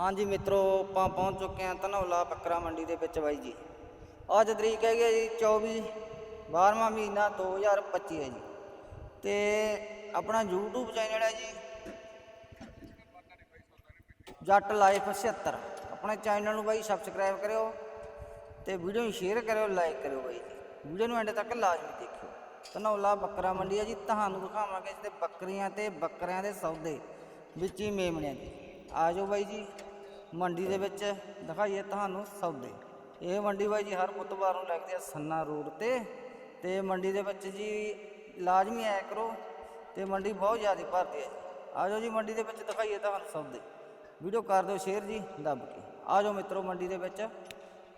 ਹਾਂਜੀ ਮਿੱਤਰੋ, ਆਪਾਂ ਪਹੁੰਚ ਚੁੱਕੇ ਹਾਂ ਧਨੌਲਾ ਬੱਕਰਾ ਮੰਡੀ ਦੇ ਵਿੱਚ ਬਾਈ ਜੀ। ਅੱਜ ਤਰੀਕ ਹੈਗੀ ਹੈ ਜੀ 24 12ਵਾਂ ਮਹੀਨਾ 2025 ਹੈ ਜੀ। ਤੇ ਆਪਣਾ YouTube ਚੈਨਲ ਹੈ ਜੀ ਜੱਟ ਲਾਈਫ 76 ਆਪਣੇ ਚੈਨਲ ਨੂੰ ਬਾਈ ਸਬਸਕ੍ਰਾਈਬ ਕਰਿਓ ਤੇ ਵੀਡੀਓ ਨੂੰ ਸ਼ੇਅਰ ਕਰਿਓ ਲਾਈਕ ਕਰਿਓ ਬਾਈ ਜੀ। ਵੀਡੀਓ ਨੂੰ ਐਂਡ ਤੱਕ ਲਾਜ਼ਮੀ ਦੇਖਿਓ। ਧਨੌਲਾ ਬੱਕਰਾ ਮੰਡੀ ਹੈ ਜੀ, ਤੁਹਾਨੂੰ ਦਿਖਾਵਾਂਗੇ ਤੇ ਬੱਕਰੀਆਂ ਤੇ ਬੱਕਰਿਆਂ ਦੇ ਸੌਦੇ ਵਿੱਚ ਹੀ ਮੇਮਣਿਆਂ ਦੀ। ਆ ਜਾਓ ਬਾਈ ਜੀ। ਮੰਡੀ ਦੇ ਵਿੱਚ ਦਿਖਾਈਏ ਤੁਹਾਨੂੰ ਸੌਦੇ। ਇਹ ਮੰਡੀ ਬਾਈ ਜੀ ਹਰ ਬੁੱਧਵਾਰ ਨੂੰ ਲੱਗਦੀ ਹੈ ਸੰਨਾ ਰੋਡ ਤੇ। ਤੇ ਮੰਡੀ ਦੇ ਵਿੱਚ ਜੀ ਲਾਜ਼ਮੀ ਆਇਆ ਕਰੋ, ਤੇ ਮੰਡੀ ਬਹੁਤ ਜ਼ਿਆਦਾ ਭਰਦੀ ਹੈ ਆ ਜਾਓ ਜੀ ਮੰਡੀ ਦੇ ਵਿੱਚ ਦਿਖਾਈਏ ਤੁਹਾਨੂੰ ਸੌਦੇ। ਵੀਡੀਓ ਕਰ ਦਿਓ ਸ਼ੇਅਰ ਜੀ, ਦੱਬ ਕੇ। ਆ ਜਾਓ ਮਿੱਤਰੋ ਮੰਡੀ ਦੇ ਵਿੱਚ,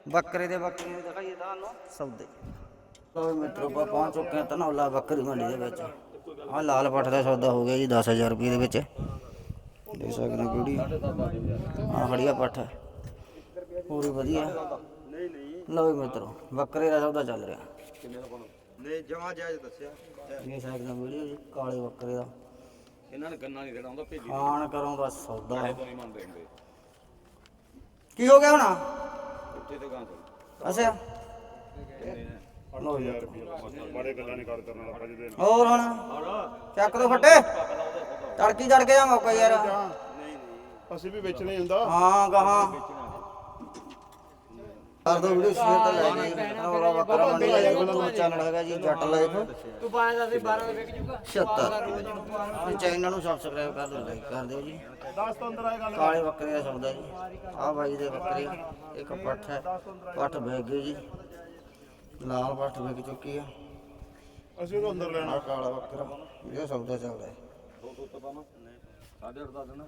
ਬੱਕਰੇ ਦੇ ਬੱਕਰੇ ਦੇ ਦਿਖਾਈਏ ਤੁਹਾਨੂੰ ਸੌਦੇ। ਲੋ ਮਿੱਤਰੋ, ਆਪਾਂ ਪਹੁੰਚ ਚੁੱਕੇ ਹਾਂ ਧਨੌਲਾ ਬੱਕਰੀ ਮੰਡੀ ਦੇ ਵਿੱਚ। ਆ ਲਾਲ ਪੱਠ ਦਾ ਸੌਦਾ ਹੋ ਗਿਆ ਜੀ 10000 ਰੁਪਏ ਦੇ ਵਿੱਚ। ਦੇਖ ਸਕਦੇ ਕਿਹੜੀ ਆ ਖੜੀਆ ਪੱਠ ਪੂਰੀ ਵਧੀਆ। ਨਹੀਂ ਨਹੀਂ ਲਓ ਮਿੱਤਰੋ ਬੱਕਰੇ ਦਾ ਸੌਦਾ ਚੱਲ ਰਿਹਾ। ਨਹੀਂ ਜਮਾ ਜਾਇਜ਼ ਦੱਸਿਆ। ਦੇਖ ਸਕਦੇ ਹੋ ਵੀਡੀਓ ਜੀ ਕਾਲੇ ਬੱਕਰੇ ਦਾ। ਇਹਨਾਂ ਨੇ ਗੰਨਾ ਨਹੀਂ ਦੇਣਾ ਹੁੰਦਾ ਭੇਜੀ ਖਾਣ ਕਰੋਂ ਦਾ ਸੌਦਾ। ਹੈ ਤੋਂ ਨਹੀਂ ਮੰਨਦੇ ਹੁੰਦੇ। ਕੀ ਹੋ ਗਿਆ ਹੁਣ? ਤੇ ਗਾਂ ਤੋਂ। ਬੜੇ ਗੱਲਾਂ ਨਹੀਂ ਜਿਹਦੇ ਹੋਰ ਹੁਣ? ਚੱਕ ਦੋ ਫੱਟੇ। ਤੜਕੀ ਚੜ ਕੇ ਜਾ ਮੌਕਾ ਯਾਰ। ਅਸੀਂ ਵੀ ਵੇਚਣਾ ਹੁੰਦਾ। ਹਾਂ ਗਾਹਾਂ। ਕਰ ਦੋ ਵੀਡੀਓ ਸ਼ੇਅਰ ਤੇ ਲੈ ਜੀ ਔਰ ਬੱਕਰਾ ਮੰਡੀ ਦਾ YouTube ਚੈਨਲ ਹੈਗਾ ਜੀ ਜੱਟ ਲਾਈਫ। ਤੂੰ ਬਾਅਦ ਦਾ 12 ਦੇ ਵਿਕ ਜੂਗਾ। 76 ਤੇ ਚੈਨਲ ਨੂੰ ਸਬਸਕ੍ਰਾਈਬ ਕਰ ਦਿਓ ਲਾਈਕ ਕਰ ਦਿਓ ਜੀ। 10 ਤੋਂ ਅੰਦਰ ਆਏ ਗੱਲ। ਕਾਲੇ ਬੱਕਰੇ ਦਾ ਸੌਦਾ ਜੀ। ਆਹ ਬਾਈ ਦੇ ਬੱਕਰੀ ਇੱਕ ਪੱਠ ਹੈ। ਪੱਠ ਵੇਚ ਗਈ ਜੀ। ਲਾਲ ਪੱਠ ਵਿਕ ਚੁੱਕੀ ਆ। ਅਸੀਂ ਉਹਨੂੰ ਅੰਦਰ ਲੈਣਾ। ਕਾਲਾ ਬੱਕਰਾ ਇਹ ਸੌਦਾ ਚੱਲਦਾ ਹੈ ਦੋ ਤੋਂ ਪਾਣਾ ਸਾਢੇ ਅੱਠ ਦਾ ਦੇਣਾ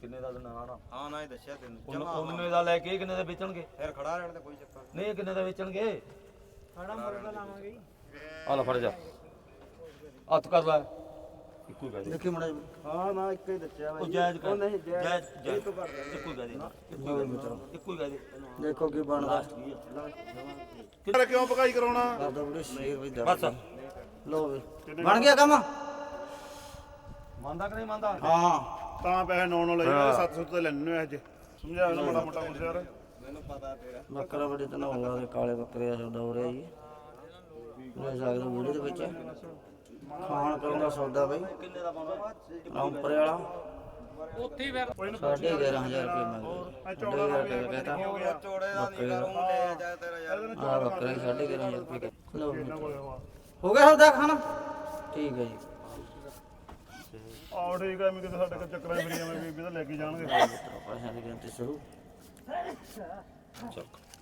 ਕਿੰਨੇ ਦਾ ਦੇਣਾ ਆਣਾ ਹਾਂ ਨਾ ਹੀ ਦੱਸਿਆ ਤੈਨੂੰ। ਉਹਨੇ ਦਾ ਲੈ ਕੇ ਇਹ ਕਿੰਨੇ ਦਾ ਵੇਚਣਗੇ? ਫਿਰ ਖੜਾ ਰਹਿਣ ਤੇ ਕੋਈ ਚੱਕਰ ਨਹੀਂ। ਇਹ ਕਿੰਨੇ ਦਾ ਵੇਚਣਗੇ? ਸਾਡਾ ਮੁਰਗਾ ਲਾਵਾਂਗੇ। ਜੀ ਆ ਲੈ ਫੜ ਜਾ। ਹੱਥ ਕਰ ਲੈ। ਇੱਕੋ ਹੀ ਕਹਿ ਦੇ ਦੇਖੀ ਮੜਾ ਹਾਂ ਨਾ ਇੱਕ ਹੀ ਦੱਸਿਆ ਉਹ ਜਾਇਜ਼ ਕਰ। ਜਾਇਜ਼ ਜਾਇਜ਼ ਇੱਕੋ ਹੀ ਕਹਿ ਦੇ ਇੱਕੋ ਹੀ ਮਿੱਤਰੋ ਇੱਕੋ ਹੀ ਕਹਿ ਦੇ ਦੇਖੋ ਕੀ ਬਣਦਾ। ਯਾਰ ਕਿਉਂ ਪਕਾਈ ਕਰਾਉਣਾ? ਕਰ ਦੋ ਵੀਡੀਓ ਸ਼ੇਅਰ ਵੀ ਬਸ। ਦੱਸ ਲੋ ਵੀ। ਬਣ ਗਿਆ ਕੰਮ? ਮੰਨਦਾ ਕਿ ਨਹੀਂ ਮੰਨਦਾ? ਹਾਂ। ਤਾਂ ਪੈਸੇ ਨੌ ਨੌ ਲਈ ਜਾਂਦੇ 700 ਤੇ ਲੈਣੇ ਨੇ ਅੱਜ ਸਮਝਾ ਇਹਨੂੰ ਮਾੜਾ ਮੋਟਾ ਕੁਛ ਯਾਰ। ਬੱਕਰਾ ਬੜੇ ਤਨਾ ਹੋਗਾ ਤੇ ਕਾਲੇ ਬੱਕਰੇ ਦਾ ਸੌਦਾ ਹੋ ਰਿਹਾ ਜੀ। ਲੈ ਸਕਦੇ ਵੀਡੀਓ ਦੇ ਵਿੱਚ। ਖਾਣ ਕਰਨ ਦਾ ਸੌਦਾ ਬਈ। ਕਿੰਨੇ ਦਾ ਪਾਉਂਦਾ ਰਾਮਪੁਰੇ ਵਾਲਾ। ਉੱਥੇ ਫਿਰ। ਸਾਢੇ 11000 ਰੁਪਏ ਮੰਗਦੇ। 11000 ਰੁਪਏ ਕਹਤਾ। ਚੋੜੇ ਦਾ ਨਹੀਂ ਕਰੂੰ ਲੈ ਜਾ ਤੇਰਾ ਯਾਰ। ਆ ਬੱਕਰਾ ਹੀ ਸਾਢੇ 11000 ਰੁਪਏ। ਹੋ ਗਿਆ ਸੌਦਾ ਖਾਣਾ? ਠੀਕ ਹੈ ਜੀ। ਠੀਕ ਹੈ ਮੈਂ ਕਿਤੇ ਸਾਡੇ ਕੋਲ ਚੱਕਰਾਂ ਫਰੀ ਮੈਂ ਬੀਬੀ ਤਾਂ ਲੈ ਕੇ ਜਾਣਗੇ। ਪੈਸਿਆਂ ਦੀ ਗਿਣਤੀ ਸ਼ੁਰੂ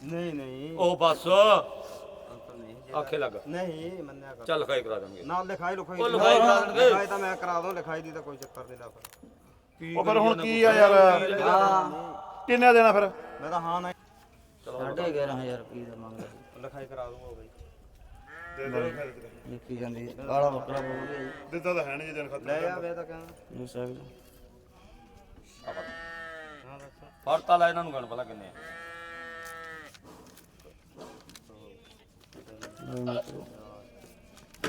ਨਹੀਂ ਨਹੀਂ। ਉਹ ਬਸ। ਆਖੇ ਲੱਗ। ਨਹੀਂ ਮੰਨਿਆ ਕਰ। ਚੱਲ ਲਿਖਾਈ ਕਰਾ ਦਾਂਗੇ ਨਾਲ ਲਿਖਾਈ ਲੁਖਾਈ ਉਹ ਲਿਖਾਈ ਕਰਾ ਦੇਣਗੇ। ਲਿਖਾਈ ਤਾਂ ਮੈਂ ਕਰਾ ਦੂੰ ਲਿਖਾਈ ਦੀ ਤਾਂ ਕੋਈ ਚੱਕਰ ਨਹੀਂ ਲਾ ਫਿਰ। ਉਹ ਫਿਰ ਹੁਣ ਕੀ ਆ ਯਾਰ? ਕਿੰਨੇ ਦੇਣਾ ਫਿਰ? ਮੈਂ ਤਾਂ ਹਾਂ ਨਾ ਸਾਢੇ 11000 ਰੁਪਏ ਦਾ ਮੰਗਦਾ ਲਿਖਾਈ ਕਰਾ ਦੂੰਗਾ ਬਈ ਦੇ ਦੇ ਫਿਰ ਕਿਤੇ। ਦੇਖੀ ਜਾਂਦੀ। ਕਾਲਾ ਬੱਕਰਾ ਬੋਲ ਗਿਆ ਜੀ ਦਿੱਤਾ ਤਾਂ ਹੈ ਨਹੀਂ ਜੀ ਦਿਨ ਖਤਮ ਲੈ ਜਾ ਵੇ ਤਾਂ ਕਹਿੰਦਾ ਦੇਖ ਸਕਦੇ ਹੋ। ਹਾਂ ਦੱਸ ਫੜਤਾ ਲੈ ਇਹਨਾਂ ਨੂੰ ਗਣ ਪਹਿਲਾਂ ਕਿੰਨੇ ਆ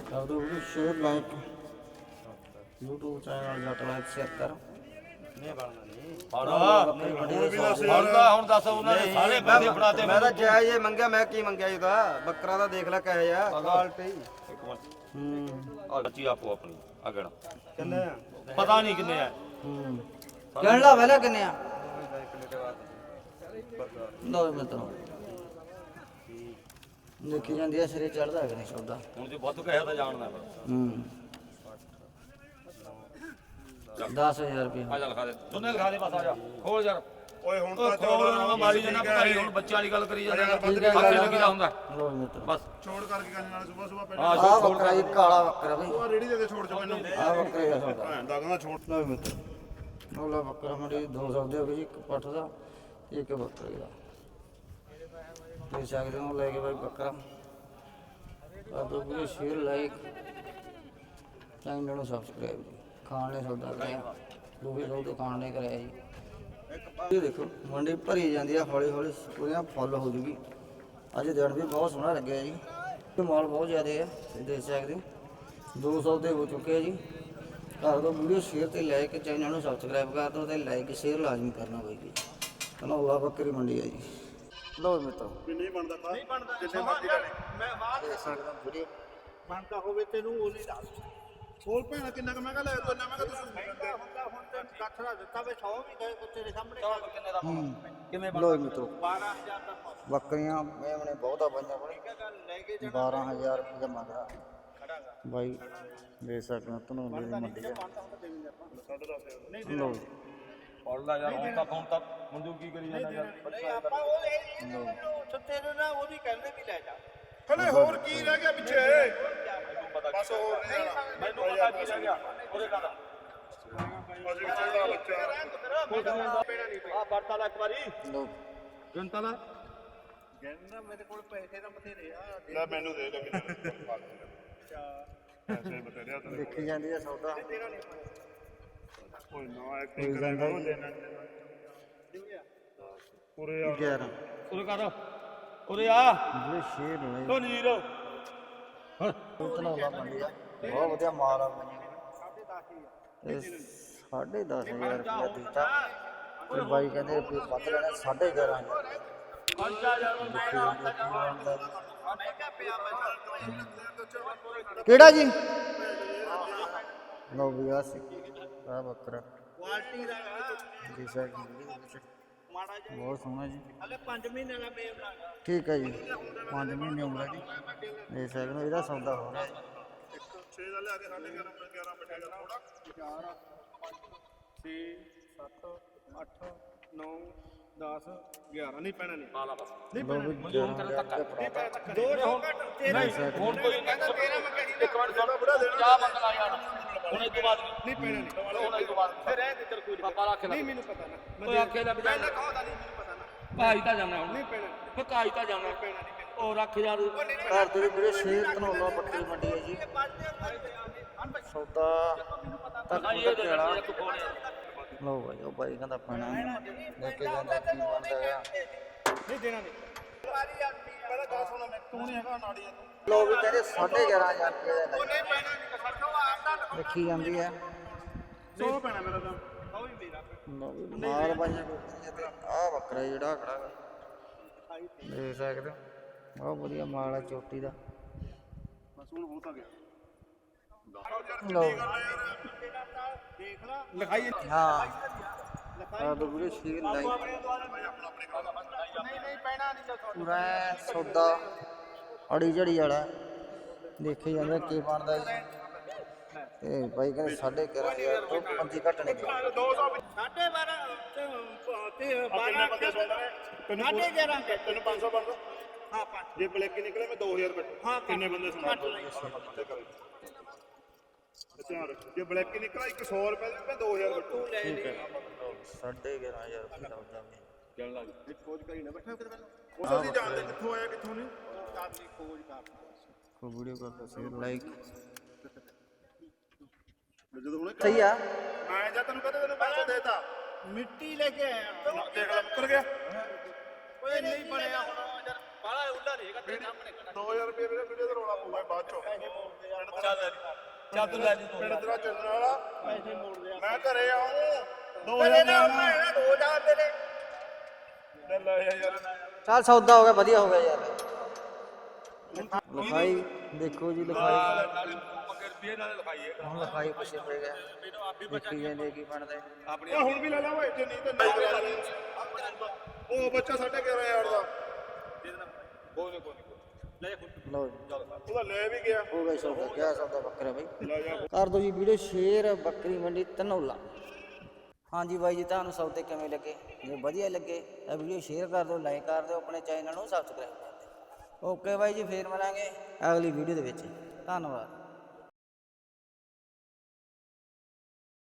ਕਰ ਦੋ video share like YouTube channel Jatt life 76 ਹੁਣ ਦੱਸ ਉਹਨਾਂ ਨੇ ਸਾਰੇ ਪੈਸੇ ਫੜਾਤੇ ਮੈਂ ਤਾਂ ਜਾਇਜ਼ ਹੀ ਮੰਗਿਆ ਮੈਂ ਕੀ ਮੰਗਿਆ ਇਹਦਾ? ਬੱਕਰਾ ਤਾਂ ਦੇਖ ਲੈ ਕਹੇ ਆ ਕੁਆਲਿਟੀ ਇੱਕ ਮਿੰਟ। ਹੂੰ। ਆ ਬੱਚੀ ਆਪੋ ਆਪਣੀ ਆ ਗਣ ਕਿੰਨੇ ਆ? ਪਤਾ ਨਹੀਂ ਕਿੰਨੇ ਆ। ਹੂੰ। ਕਹਿਣ ਲਾ ਪਹਿਲਾਂ ਕਿੰਨੇ ਆ? ਲਓ ਜੀ ਮਿੱਤਰੋ। ਦੇਖੀ ਜਾਂਦੀ ਹੈ ਸਿਰੇ ਚੜਦਾ ਕਿ ਨਹੀਂ ਸੌਦਾ ਹੁਣ ਜੇ ਵੱਧ ਕਹੇ ਤਾਂ ਜਾਣਦਾ ਹੂੰ। 10000 ਰੁਪਏ। ਆ ਜਾ ਲਿਖਾ ਦੇ। ਦੋਨੇ ਲਿਖਾ ਦੇ ਬਸ ਆ ਜਾ। ਖੋਲ ਯਾਰ। ਓਏ ਹੁਣ ਉਹ ਤਾਂ ਖੋਲ ਨਾ ਮਾਰੀ ਜਨਾ ਪਤਾ ਨਹੀਂ ਹੁਣ ਬੱਚਿਆਂ ਦੀ ਗੱਲ ਕਰੀ ਜਾਂਦਾ ਠੀਕ ਹੈ ਆਖੇ ਲੱਗੀਦਾ ਹੁੰਦਾ। ਲਓ ਜੀ ਮਿੱਤਰੋ। ਬਸ। ਛੋੜ ਕਰਕੇ ਗੱਲ ਨਾਲ ਸਵੇਰ ਸਵੇਰ ਪਹਿਲਾਂ ਹਾਂ ਆਹ ਬੱਕਰਾ ਜੀ ਕਾਲਾ ਬੱਕਰਾ ਬਈ। ਉਹ ਰੇੜੀ ਦੇ ਦੇ ਛੋੜ ਚ ਮੈਨੂੰ ਆਹ ਬੱਕਰੇ ਦਾ ਸੌਦਾ ਭੈਣ ਦਾ ਕਹਿੰਦਾ ਛੋੜ ਲਓ ਜੀ ਮਿੱਤਰੋ। ਉਹਲਾ ਬੱਕਰਾ ਮੰਡੀ ਦੋ ਸੌਦੇ ਹੋ ਗਏ ਜੀ ਇੱਕ ਪੱਠ ਦਾ ਇੱਕ ਬੱਕਰੇ ਦਾ। ਤੁਸੀਂ ਸਕਦੇ ਹੋ ਲੈ ਕੇ ਬਾਈ ਬੱਕਰਾ ਆ ਦੋ ਸ਼ੇਅਰ ਲਾਈਕ ਚੈਨਲ ਨੂੰ ਸਬਸਕ੍ਰਾਈਬ ਜੀ ਖਾਣ ਨੇ ਸੌਦਾ ਕਰਿਆ। ਲੋਕੀ ਸੌਦੇ ਖਾਣ ਨੇ ਕਰਿਆ ਜੀ। ਇਹ ਦੇਖੋ ਮੰਡੀ ਭਰੀ ਜਾਂਦੀ ਆ ਹੌਲੀ ਹੌਲੀ ਪੂਰੀਆਂ ਫੁੱਲ ਹੋ ਜੂਗੀ। ਅੱਜ ਦਿਨ ਵੀ ਬਹੁਤ ਸੋਹਣਾ ਲੱਗਿਆ ਜੀ। ਤੇ ਮਾਲ ਬਹੁਤ ਜ਼ਿਆਦਾ ਹੈ ਦੇਖ ਸਕਦੇ ਹੋ। ਦੋ ਸੌਦੇ ਹੋ ਚੁੱਕੇ ਆ ਜੀ। ਕਰ ਦਿਓ ਵੀਡੀਓ ਸ਼ੇਅਰ ਤੇ ਲਾਈਕ ਚੈਨਲ ਨੂੰ ਸਬਸਕ੍ਰਾਈਬ ਕਰ ਦਿਓ ਤੇ ਲਾਈਕ ਸ਼ੇਅਰ ਲਾਜ਼ਮੀ ਕਰਨਾ ਬਾਈ ਜੀ। ਧਨੌਲਾ ਬੱਕਰੀ ਮੰਡੀ ਆ ਜੀ। ਲਓ ਮਿੱਤਰੋ। ਨਹੀਂ ਬਣਦਾ ਖਾ ਨਹੀਂ ਬਣਦਾ। ਜਿੰਨੇ ਮਰਜ਼ੀ ਲੈ ਲੈ ਦੇਖ ਸਕਦੇ ਵੀਡੀਓ। ਬਣਦਾ ਹੋਵੇ ਤੈਨੂੰ ਉਹ ਨਹੀਂ ਦੱਸ ਕੋਲ ਭੈਣਾ ਕਿੰਨਾ ਕੁ ਮੈਂ ਕਹ ਲੈ ਤੂੰ ਇੰਨਾ ਮੈਂ ਕਹ ਤੁਸੀਂ ਮਹਿੰਗਾ ਹੁੰਦਾ ਹੁਣ ਤੇ ਕੱਖੜਾ ਦਿੱਤਾ ਵੇ 100 ਵੀ ਗਏ ਤੇਰੇ ਸਾਹਮਣੇ। ਕਿੰਨੇ ਦਾ ਕਿਵੇਂ ਲਓ ਮਿੱਤਰੋ। 12000 ਦਾ ਬੱਕਰੀਆਂ ਮੇਮਣੇ ਬਹੁਤਾ ਬਾਈਆਂ ਕੋਲ। ਲੈ ਕੇ 12000 ਰੁਪਏ ਦਾ ਮੰਗਦਾ। ਬਾਈ ਦੇ ਸਕਦੇ ਹੋ ਧਨੌਲੇ ਦੀ ਮੰਡੀ ਪੜ ਲਾ ਯਾਰ ਹੁਣ ਤਾਂ ਹੁਣ ਤਾਂ ਮੰਜੂ ਕੀ ਕਰੀ ਜਾਂਦਾ ਯਾਰ? ਆਪਾਂ ਉਹ ਇਹ ਸੁੱਤੇ ਨੂੰ ਨਾ ਉਹਦੀ ਕਹਿੰਦੇ ਵੀ ਲੈ ਜਾ। ਹਲੇ ਹੋਰ ਕੀ ਰਹਿ ਗਿਆ ਪਿੱਛੇ? ਬਸ ਹੋਰ ਨਹੀਂ ਜਾਣਾ ਮੈਨੂੰ ਪਤਾ ਕੀ ਰਹਿ ਗਿਆ ਉਹਦੇ ਕਹਦਾ ਅਜੇ ਚਾਹੀਦਾ ਬੱਚਾ ਆ ਵਰਤਾ ਲੈ ਇੱਕ ਵਾਰੀ। ਲਓ ਜਨਤਾ ਲਾ ਕਹਿੰਦਾ ਮੇਰੇ ਕੋਲ ਪੈਸੇ ਤਾਂ ਬਥੇਰੇ ਆ ਲੈ ਮੈਨੂੰ ਦੇ। ਲੈ ਮੈਨੂੰ ਪੈਸੇ ਬਥੇਰੇ ਆ ਤੇਰੇ ਦੇਖੀ ਜਾਂਦੀ ਆ ਸੌਦਾ। ਕੋਈ ਨਾ ਐਕਟਿੰਗ ਕਰੇਗਾ ਉਹ ਲੈਣਾ ਪੂਰੇ ਆ। 11 ਉਹਦੇ ਕਹਦਾ ਉਹਦੇ ਆ। ਜਿਹੜੇ ਸ਼ੇਰ ਨੇ ਤੋ ਨੀਰ ਧਨੌਲਾ ਮੰਡੀ ਆ ਬਹੁਤ ਵਧੀਆ ਮਾਲ ਆ ਬਾਈਆਂ ਇਹ 10500 ਰੁਪਏ ਦਿੱਤਾ। ਤੇ ਬਾਈ ਕਹਿੰਦੇ ਵੀ ਵੱਧ ਲੈਣਾ 11500 ਪੰਜਾ ਯਾਰ ਕਿਹੜਾ ਜੀ? ਲਓ ਵੀ ਆ ਸੀ। ਆ ਬੱਕਰਾ। ਕੁਆਲਿਟੀ ਦਾ ਜੀ ਸਰ ਮਾੜਾ ਜਿਹਾ ਬਹੁਤ ਸੋਹਣਾ ਜੀ। ਹਲੇ 5 ਮਹੀਨੇ ਦਾ ਮੇਮ ਲਾਗਾ ਠੀਕ ਹੈ ਜੀ। 5 ਮਹੀਨੇ ਉਮਰ ਹੈ ਜੀ। ਦੇ ਸਕਦੇ ਹੋ ਇਹਦਾ ਸੌਦਾ ਹੋ ਰਿਹਾ ਜੀ 6 ਦਾ ਲਿਆ ਕੇ 11.5 11 ਬਟੇਗਾ ਥੋੜਾ 4 6 7 8 9 10 11 ਨਹੀਂ ਪੈਣਾ ਨਹੀਂ। ਆਲਾ ਬਸ। ਹੁਣ ਤੇਰਾ ਧੱਕਾ। ਦੋ ਘੱਟ ਤੇਰਾ ਹੁਣ ਕੋਈ ਕਹਿੰਦਾ ਤੇਰਾ ਮੈਂ ਕਹੀ ਇੱਕ ਮਿੰਟ ਸੁਣ ਚਾਹ ਮੰਗ ਲਾ ਯਾਰ ਹੁਣ ਇਹ ਤੋਂ ਬਾਅਦ ਨਹੀਂ ਪੈਣਾ ਨਹੀਂ ਹੁਣ ਇਹ ਤੋਂ ਬਾਅਦ ਫਿਰ ਰਹਿ ਦੇ ਤੇਰੇ ਕੋਈ ਪਾਪਾ ਰੱਖ ਲੈ ਨਹੀਂ ਮੈਨੂੰ ਪਤਾ ਨਾ ਓਏ ਆਖੇ ਲੱਗ ਜਾ ਮੈਂ ਕਹਦਾ ਨਹੀਂ ਮੈਨੂੰ ਪਤਾ ਨਾ ਭਾਈ ਤਾਂ ਜਾਣਾ ਹੁਣ ਨਹੀਂ ਪੈਣਾ ਫੇ ਕਾਈ ਤਾਂ ਜਾਣਾ ਪੈਣਾ ਨਹੀਂ ਉਹ ਰੱਖ ਯਾਰ ਘਰ ਦੇ ਵੀਰੇ ਸ਼ੇਰ ਧਨੌਲਾ ਬੱਕਰੀ ਮੰਡੀ ਹੈ ਜੀ ਸੌਦਾ ਤੱਕ ਆਈ ਇਹ ਦੇ ਵਾਲਾ ਇੱਕ ਫੋਨ ਲਓ ਬਾਈ ਉਹ ਬਾਈ ਕਹਿੰਦਾ ਪੈਣਾ ਲੈ ਕੇ ਜਾਂਦਾ ਕੀ ਬਣਦਾ ਆ ਨਹੀਂ ਦੇਣਾ ਨਹੀਂ ਪਹਿਲਾਂ ਗੱਲ ਸੁਣਾ ਮੈਂ ਤੂੰ ਨਹੀਂ ਹੈਗਾ ਨਾੜੀ ਤੂੰ ਲਓ ਵੀ ਕਹਿੰਦੇ 11500 ਰੁਪਏ ਦਾ ਲੈ ਨਹੀਂ ਪੈਣਾ ਦੇਖੀ ਜਾਂਦੀ ਹੈ। ਸੋ ਪੈਣਾ ਮੇਰਾ ਤਾਂ। ਉਹ ਵੀ ਮੇਰਾ। ਮਾਲ ਬਾਈਆਂ ਕੋਲ ਤੇ ਆ ਬੱਕਰਾ ਜਿਹੜਾ ਖੜਾ ਗਾ ਦੇਖ ਸਕਦੇ ਹੋ ਬਹੁਤ ਵਧੀਆ ਮਾਲ ਆ ਚੋਟੀ ਦਾ। ਬਸ ਹੁਣ ਹੋ ਤਾਂ ਗਿਆ। ਲਓ ਦੇਖ ਲਾ ਲਿਖਾਈ ਹਾਂ। ਆ ਦੋ ਵੀਰੇ ਸ਼ੇਰ ਲਾਈ। ਨਹੀਂ ਨਹੀਂ ਪੈਣਾ ਨਹੀਂ ਚੱਲ ਪੂਰਾ ਸੌਦਾ ਅੜੀ ਜੜੀ ਵਾਲਾ। ਦੇਖੀ ਜਾਂਦਾ ਕੀ ਬਣਦਾ ਜੀ। ਤੇ ਬਾਈ ਕਹਿੰਦੇ ਸਾਢੇ 11000 ਤੋਂ ਪੰਜੀ ਘੱਟ ਨਹੀਂ ਗਿਆ 200 ਸਾਢੇ 12 ਤੇ 12 ਤੈਨੂੰ ਸਾਢੇ 11 ਤੈਨੂੰ 500 ਬਣਦਾ ਹਾਂ 5 ਜੇ ਬਲੈਕ ਨਿਕਲੇ ਮੈਂ 2000 ਕੱਟ ਹਾਂ ਕਿੰਨੇ ਬੰਦੇ ਸੁਣਾ ਅੱਛਾ ਜੇ। ਬਲੈਕ ਨਿਕਲਾ 100 ਰੁਪਏ ਦੇ ਮੈਂ 2000 ਕੱਟੂ ਠੀਕ ਹੈ। ਸਾਢੇ 11000 ਰੁਪਏ ਦਾ ਹੁੰਦਾ ਵੀ ਖੋਜ ਕਰੀ ਨਾ ਬੈਠਾ ਕਿਤੇ ਪਹਿਲਾਂ। ਉਹ ਅਸੀਂ ਜਾਣਦੇ ਕਿੱਥੋਂ ਆਇਆ ਕਿੱਥੋਂ ਨਹੀਂ? ਕਰਨੀ ਖੋਜ ਕਰ ਕੋਈ ਵੀਡੀਓ ਕਰ ਦੋ ਸ਼ੇਅਰ ਲਾਈਕ ਜਦੋਂ ਹੁਣ ਸਹੀ ਆ। ਮੈਂ ਜਾਂ ਤੈਨੂੰ ਕਹਦੇ ਤੈਨੂੰ ਪੈਸੇ ਦੇਤਾ। ਮਿੱਟੀ ਲੈ ਕੇ ਆਇਆ। ਦੇਖ ਲੈ ਮੁੱਕਰ ਗਿਆ। ਓਏ ਨਹੀਂ ਬਣਿਆ ਹੁਣ। ਯਾਰ ਬਾਲਾ ਉੱਲਾ ਨਹੀਂ ਹੈਗਾ ਤੇਰੇ ਸਾਹਮਣੇ 2000 ਰੁਪਏ ਮੇਰੇ ਵੀਡੀਓ ਤੇ ਰੋਲਾ ਪਊਗਾ ਬਾਅਦ ਚੋਂ। ਚੱਲ ਚੱਲ ਤੂੰ ਲੈ ਜੀ। ਤੂੰ ਪਿੰਡ ਤੇਰਾ ਚੱਲਣ ਵਾਲਾ। ਪੈਸੇ ਮੋੜ ਲਿਆ ਮੈਂ ਘਰੇ ਆਉਂ 2000 ਦੇਣਾ 2000 ਦੇ ਦੇ ਲੈ ਯਾਰ। ਚੱਲ ਸੌਦਾ ਹੋ ਗਿਆ ਵਧੀਆ ਹੋ ਗਿਆ ਯਾਰ। ਲਿਖਾਈ ਦੇਖੋ ਜੀ ਲਿਖਾਈ। ਨਾਲੇ ਪੱਕੇ ਰੁਪਏ ਨਾਲੇ ਲਿਖਾਈਏ ਹੁਣ ਲਿਖਾਈ ਪਿੱਛੇ ਪੈ ਗਿਆ ਦੇਖੀ ਜਾਂਦੇ ਕੀ ਬਣਦਾ ਓਏ ਹੁਣ ਵੀ ਲੈ ਲਾ ਓਏ ਜੇ ਨਹੀਂ ਤਾਂ ਨਹੀਂ ਕਰਾ। ਲੈ ਉਹ ਬੱਚਾ 11500 ਦਾ। ਕੋਈ ਨਹੀਂ ਕੋਈ ਲੈ ਲਓ ਜੀ। ਉਹਦਾ ਲੈ ਵੀ ਗਿਆ। ਹੋ ਗਿਆ ਸੌਦਾ ਕਿਆ ਸੌਦਾ ਬੱਕਰਾ ਬਾਈ? ਲੈ ਜਾ। ਕਰ ਦੋ ਜੀ ਵੀਡੀਓ ਸ਼ੇਅਰ ਬੱਕਰੀ ਮੰਡੀ ਧਨੌਲਾ ਹਾਂਜੀ ਬਾਈ ਜੀ ਤੁਹਾਨੂੰ ਸੌਦੇ ਕਿਵੇਂ ਲੱਗੇ? ਜੇ ਵਧੀਆ ਲੱਗੇ ਤਾਂ ਵੀਡੀਓ ਸ਼ੇਅਰ ਕਰ ਦਿਓ ਲਾਈਕ ਕਰ ਦਿਓ ਆਪਣੇ ਚੈਨਲ ਨੂੰ ਸਬਸਕ੍ਰਾਈਬ ਕਰ ਦਿਓ। ਓਕੇ ਬਾਈ ਜੀ ਫੇਰ ਮਿਲਾਂਗੇ ਅਗਲੀ ਵੀਡੀਓ ਦੇ ਵਿੱਚ। ਧੰਨਵਾਦ।